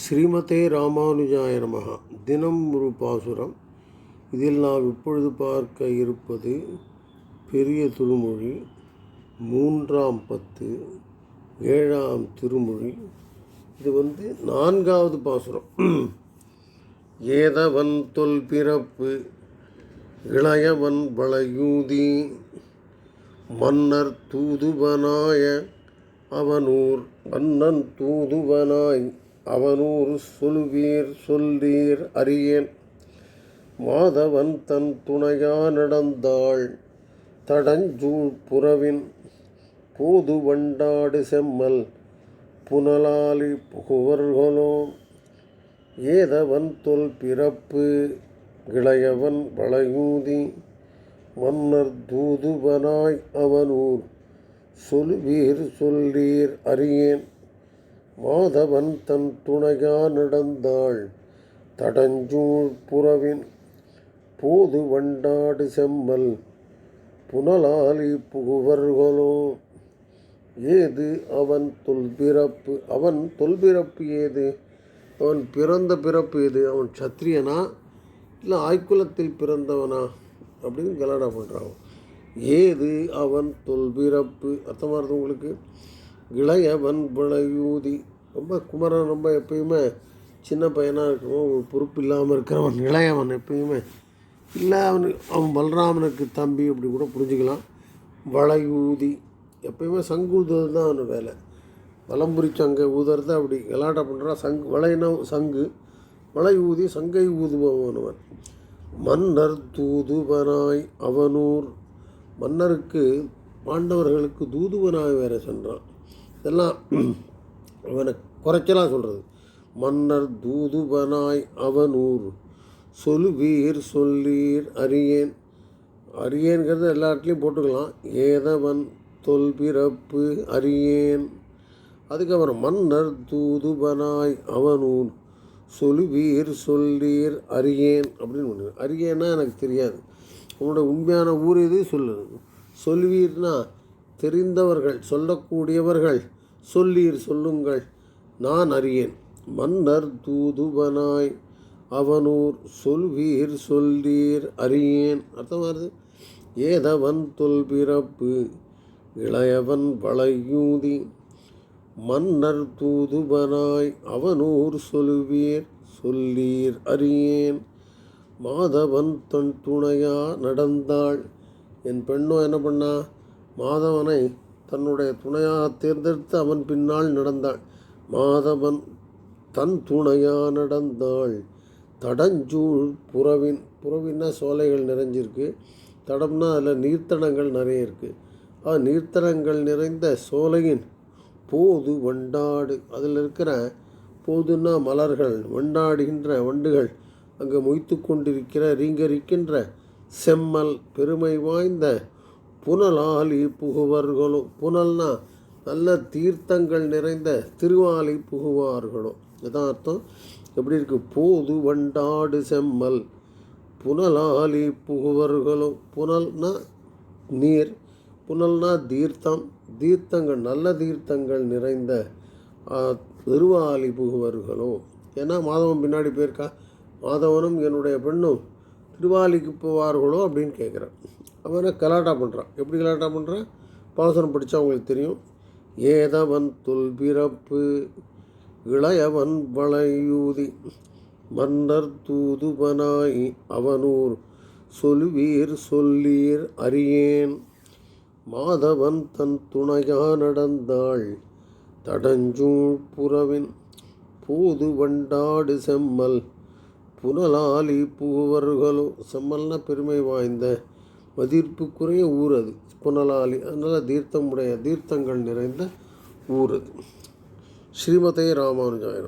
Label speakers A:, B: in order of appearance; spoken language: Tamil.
A: ஸ்ரீமதே ராமானுஜாய நமகா தினம் ஒரு பாசுரம். இதில் நாம் இப்பொழுது பார்க்க இருப்பது பெரிய திருமொழி மூன்றாம் பத்து ஏழாம் திருமொழி. இது வந்து நான்காவது பாசுரம். ஏதவன் தொல் பிறப்பு இளையவன் வளையூதி மன்னர் தூதுவனாய அவனூர் மன்னன் தூதுவனாய். அவனூர் சொல்வீர் சொல்லீர் அறியேன். மாதவன் தன் துணையா நடந்தாள் தடஞ்சூழ் புறவின் போது வண்டாடு செம்மல் புனலாலி புகுவர்களோ. ஏதவன் தொல் பிறப்பு இளையவன் வளையூதி மன்னர் தூதுவனாய் அவனூர் சொல்வீர் சொல்லீர் அறியேன். மாதவன் தன் துணையா நடந்தாள். தடஞ்சூழ் புறவின் போது வண்டாடு செம்மல். புனலாலி புகுவர்களோ? ஏது அவன் தொல்பிறப்பு அவன் தொல்பிறப்பு ஏது? அவன் பிறந்த பிறப்பு ஏது? அவன் சத்திரியனா? இல்லை ஆய்க்குலத்தில் பிறந்தவனா? அப்படின்னு கலாடா பண்ணுறான் ஏது அவன் தொல்பிறப்பு அர்த்தமாக இருந்தது உங்களுக்கு? இளையவன் விளையூதி ரொம்ப குமரன் ரொம்ப எப்பயுமே சின்ன பையனாக இருக்கவும் ஒரு பொறுப்பு இல்லாமல் இருக்கிறவன் இளையவன் எப்பயுமே. இல்லை அவனுக்கு அவன் பலராமனுக்கு தம்பி அப்படி கூட புரிஞ்சுக்கலாம். வளையூதி எப்பயுமே சங்கு ஊதுறது தான் அவன் வேலை. வலம்புரி சங்கை ஊதுறது அப்படி விளாட்ட பண்ணுறான் சங்கு வளைனா சங்கு. வளை ஊதி சங்கை ஊதுபவனவன் மன்னர் தூதுவனாய் அவனூர். மன்னருக்கு பாண்டவர்களுக்கு தூதுவனாய் வேற சென்றான். இதெல்லாம் அவனை குறைச்சலாக சொல்கிறது மன்னர் தூதுபனாய் அவனூர் சொல்வீர் சொல்லீர் அரியேன் அரியேன்கிறது எல்லா இடத்துலையும் போட்டுக்கலாம். ஏதவன் தொல்பிறப்பு அரியேன் அதுக்கப்புறம் மன்னர் தூதுபனாய் அவனூர் சொல்வீர் சொல்லீர் அரியேன் அப்படின்னு ஒன்று அரியேன்னா எனக்கு தெரியாது. உன்னோட உண்மையான ஊர் எது? சொல்லு. சொல்வீர்னா தெரிந்தவர்கள் சொல்லக்கூடியவர்கள். சொல்லீர் சொல்லுங்கள் நான் அறியேன். மன்னர் தூதுவனாய் அவனூர் சொல்வீர் சொல்லீர் அறியேன். அர்த்தம் வருது? ஏதவன் தொல்பிறப்பு இளையவன் வளையூதி மன்னர் தூதுவனாய் அவனூர் சொல்வீர் சொல்லீர் அறியேன். மாதவன் தன் துணையா நடந்தாள். என் பெண்ணோ என்ன பண்ணா? மாதவனை தன்னுடைய துணையாக தேர்ந்தெடுத்து அவன் பின்னால் நடந்தாள். மாதவன் தன் துணையா நடந்தாள். தடஞ்சூழ் புறவின் புறவின்னா சோலைகள் நிறைஞ்சிருக்கு. தடம்னா அதில் நீர்த்தடங்கள் நிறைய இருக்குது ஆ நீர்த்தடங்கள் நிறைந்த சோலையின் போது வண்டாடு அதில் இருக்கிற போதுன்னா மலர்கள் வண்டாடுகின்ற வண்டுகள் அங்கே மொய்த்து கொண்டிருக்கிற ரீங்கரிக்கின்ற செம்மல் பெருமை வாய்ந்த புனலாலி புகுவர்களோ புனல்னா நல்ல தீர்த்தங்கள் நிறைந்த திருவாலி புகுவார்களோ. இதான் அர்த்தம். எப்படி இருக்கு? போது வண்டாடு செம்மல். புனலாலி புகுவர்களோ புனல்னா நீர் புனல்னா தீர்த்தம். தீர்த்தங்கள் நல்ல தீர்த்தங்கள் நிறைந்த திருவாலி புகுவர்களோ. ஏன்னா மாதவன் பின்னாடி போயிருக்கா? மாதவனும் என்னுடைய பெண்ணும் திருவாலிக்கு போவார்களோ அப்படின்னு கேட்குறான். அவனை கலாட்டா பண்ணுறான் எப்படி கலாட்டா பண்ணுறான் பாசனம் படித்தா அவங்களுக்கு தெரியும். ஏதவன் தொல்பிறப்பு இளையவன் வளையூதி மன்னர் தூதுவனாய் அவனூர் சொல்வீர் சொல்லீர் அறியேன். மாதவன் தன் துணையா நடந்தாள் தடஞ்சூழ் புறவின் பூது வண்டாடு செம்மல் புனலாலி பூவர்களோ செம்மல்னா பெருமை வாய்ந்த மதிப்புக்குரிய ஊர் அது. புனலாலி அதனால் தீர்த்தம் உடைய தீர்த்தங்கள் நிறைந்த ஊர் அது. ஸ்ரீமதே ராமானுஜாய